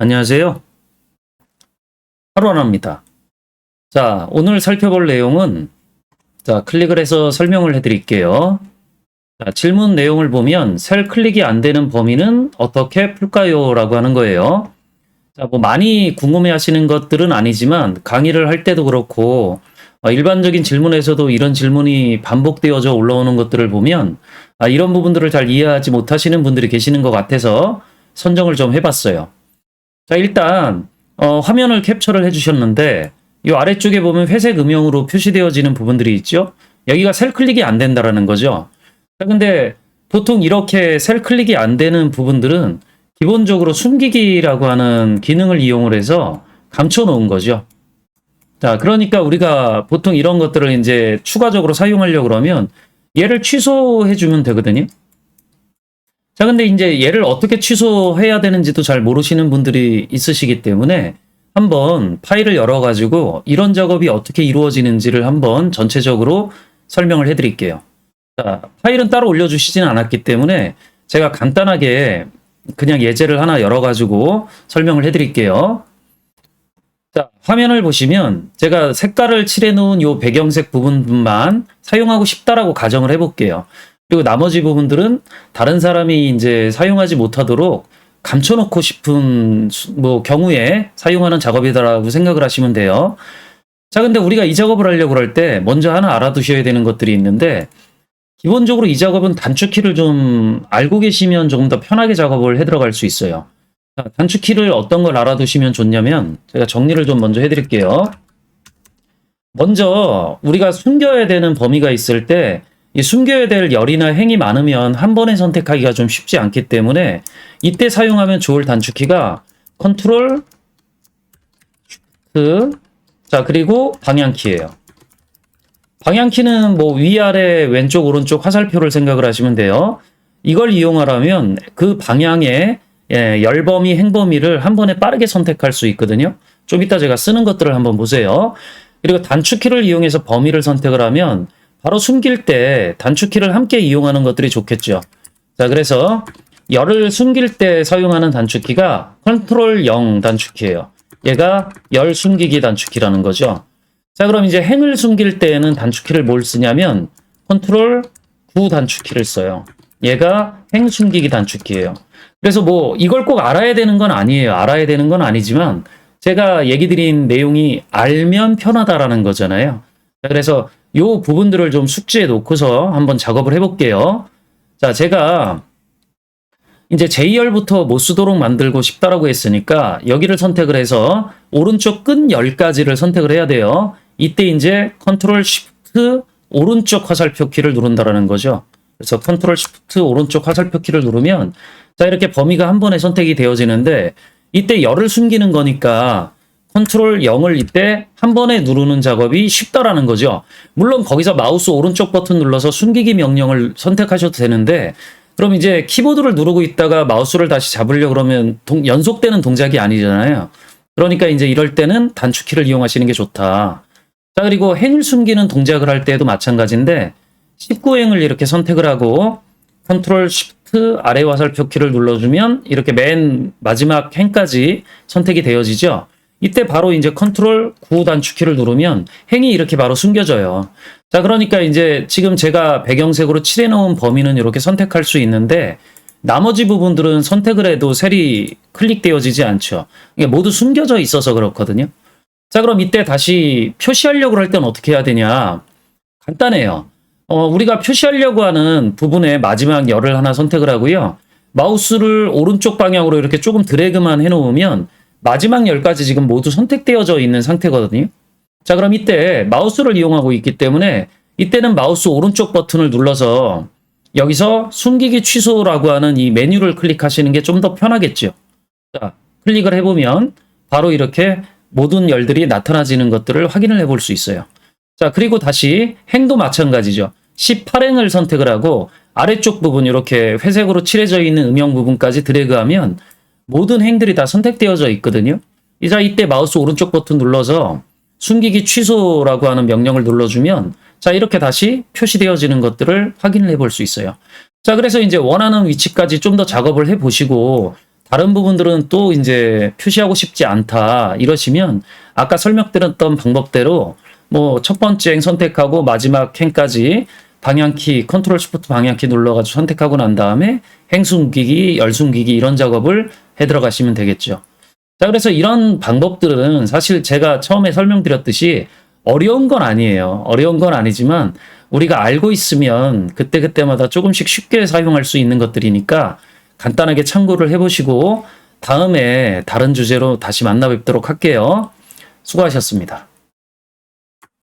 안녕하세요. 하루하나입니다. 자, 오늘 살펴볼 내용은 자, 클릭을 해서 설명을 해드릴게요. 자, 질문 내용을 보면 셀 클릭이 안 되는 범위는 어떻게 풀까요? 라고 하는 거예요. 자, 뭐 많이 궁금해 하시는 것들은 아니지만 강의를 할 때도 그렇고 어, 일반적인 질문에서도 이런 질문이 반복되어져 올라오는 것들을 보면 아, 이런 부분들을 잘 이해하지 못하시는 분들이 계시는 것 같아서 선정을 좀 해봤어요. 자, 일단 어, 화면을 캡처를 해주셨는데 이 아래쪽에 보면 회색 음영으로 표시되어지는 부분들이 있죠. 여기가 셀 클릭이 안 된다라는 거죠. 자, 근데 보통 이렇게 셀 클릭이 안 되는 부분들은 기본적으로 숨기기라고 하는 기능을 이용을 해서 감춰 놓은 거죠. 자, 그러니까 우리가 보통 이런 것들을 이제 추가적으로 사용하려고 그러면 얘를 취소해 주면 되거든요. 자, 근데 이제 얘를 어떻게 취소해야 되는지도 잘 모르시는 분들이 있으시기 때문에 한번 파일을 열어가지고 이런 작업이 어떻게 이루어지는지를 한번 전체적으로 설명을 해드릴게요. 자, 파일은 따로 올려주시진 않았기 때문에 제가 간단하게 그냥 예제를 하나 열어가지고 설명을 해드릴게요. 자, 화면을 보시면 제가 색깔을 칠해 놓은 요 배경색 부분만 사용하고 싶다라고 가정을 해볼게요. 그리고 나머지 부분들은 다른 사람이 이제 사용하지 못하도록 감춰놓고 싶은 수- 뭐 경우에 사용하는 작업이다라고 생각을 하시면 돼요. 자, 근데 우리가 이 작업을 하려고 할 때 먼저 하나 알아두셔야 되는 것들이 있는데 기본적으로 이 작업은 단축키를 좀 알고 계시면 조금 더 편하게 작업을 해 들어갈 수 있어요. 자, 단축키를 어떤 걸 알아두시면 좋냐면 제가 정리를 좀 먼저 해드릴게요. 먼저 우리가 숨겨야 되는 범위가 있을 때 이 숨겨야 될 열이나 행이 많으면 한 번에 선택하기가 좀 쉽지 않기 때문에 이때 사용하면 좋을 단축키가 컨트롤 Shift 자 그리고 방향키예요. 방향키는 뭐 위아래 왼쪽 오른쪽 화살표를 생각을 하시면 돼요. 이걸 이용하려면 그 방향의 예, 열범위 행범위를 한 번에 빠르게 선택할 수 있거든요. 좀 이따 제가 쓰는 것들을 한번 보세요. 그리고 단축키를 이용해서 범위를 선택을 하면 바로 숨길 때 단축키를 함께 이용하는 것들이 좋겠죠. 자, 그래서 열을 숨길 때 사용하는 단축키가 컨트롤 0 단축키예요. 얘가 열 숨기기 단축키라는 거죠. 자, 그럼 이제 행을 숨길 때에는 단축키를 뭘 쓰냐면 컨트롤 9 단축키를 써요. 얘가 행 숨기기 단축키예요. 그래서 뭐 이걸 꼭 알아야 되는 건 아니에요. 알아야 되는 건 아니지만 제가 얘기 드린 내용이 알면 편하다라는 거잖아요. 자, 그래서 요 부분들을 좀 숙지해 놓고서 한번 작업을 해볼게요. 자, 제가 이제 J열부터 못 쓰도록 만들고 싶다라고 했으니까 여기를 선택을 해서 오른쪽 끝 10가지를 선택을 해야 돼요. 이때 이제 컨트롤 쉬프트 오른쪽 화살표 키를 누른다라는 거죠. 그래서 컨트롤 쉬프트 오른쪽 화살표 키를 누르면 자 이렇게 범위가 한 번에 선택이 되어지는데 이때 열을 숨기는 거니까 컨트롤 0을 이때 한 번에 누르는 작업이 쉽다라는 거죠. 물론 거기서 마우스 오른쪽 버튼 눌러서 숨기기 명령을 선택하셔도 되는데 그럼 이제 키보드를 누르고 있다가 마우스를 다시 잡으려 그러면 동- 연속되는 동작이 아니잖아요. 그러니까 이제 이럴 때는 단축키를 이용하시는 게 좋다. 자, 그리고 행을 숨기는 동작을 할 때도 마찬가지인데 19행을 이렇게 선택을 하고 컨트롤 쉬프트 아래 화살표 키를 눌러주면 이렇게 맨 마지막 행까지 선택이 되어지죠. 이때 바로 이제 컨트롤 9 단축키를 누르면 행이 이렇게 바로 숨겨져요. 자, 그러니까 이제 지금 제가 배경색으로 칠해놓은 범위는 이렇게 선택할 수 있는데 나머지 부분들은 선택을 해도 셀이 클릭되어지지 않죠. 이게 모두 숨겨져 있어서 그렇거든요. 자, 그럼 이때 다시 표시하려고 할 때는 어떻게 해야 되냐? 간단해요. 어, 우리가 표시하려고 하는 부분의 마지막 열을 하나 선택을 하고요. 마우스를 오른쪽 방향으로 이렇게 조금 드래그만 해놓으면 마지막 열까지 지금 모두 선택되어져 있는 상태거든요. 자, 그럼 이때 마우스를 이용하고 있기 때문에 이때는 마우스 오른쪽 버튼을 눌러서 여기서 숨기기 취소라고 하는 이 메뉴를 클릭하시는 게 좀 더 편하겠죠. 자, 클릭을 해보면 바로 이렇게 모든 열들이 나타나지는 것들을 확인을 해볼 수 있어요. 자, 그리고 다시 행도 마찬가지죠. 18행을 선택을 하고 아래쪽 부분 이렇게 회색으로 칠해져 있는 음영 부분까지 드래그하면 모든 행들이 다 선택되어져 있거든요. 이자 이때 마우스 오른쪽 버튼 눌러서 숨기기 취소라고 하는 명령을 눌러주면 자 이렇게 다시 표시되어지는 것들을 확인을 해볼 수 있어요. 자 그래서 이제 원하는 위치까지 좀 더 작업을 해보시고 다른 부분들은 또 이제 표시하고 싶지 않다 이러시면 아까 설명드렸던 방법대로 뭐 첫 번째 행 선택하고 마지막 행까지 방향키 컨트롤 시프트 방향키 눌러가지고 선택하고 난 다음에 행 숨기기 열 숨기기 이런 작업을 해 들어가시면 되겠죠. 자 그래서 이런 방법들은 사실 제가 처음에 설명드렸듯이 어려운 건 아니에요. 어려운 건 아니지만 우리가 알고 있으면 그때그때마다 조금씩 쉽게 사용할 수 있는 것들이니까 간단하게 참고를 해보시고 다음에 다른 주제로 다시 만나 뵙도록 할게요. 수고하셨습니다.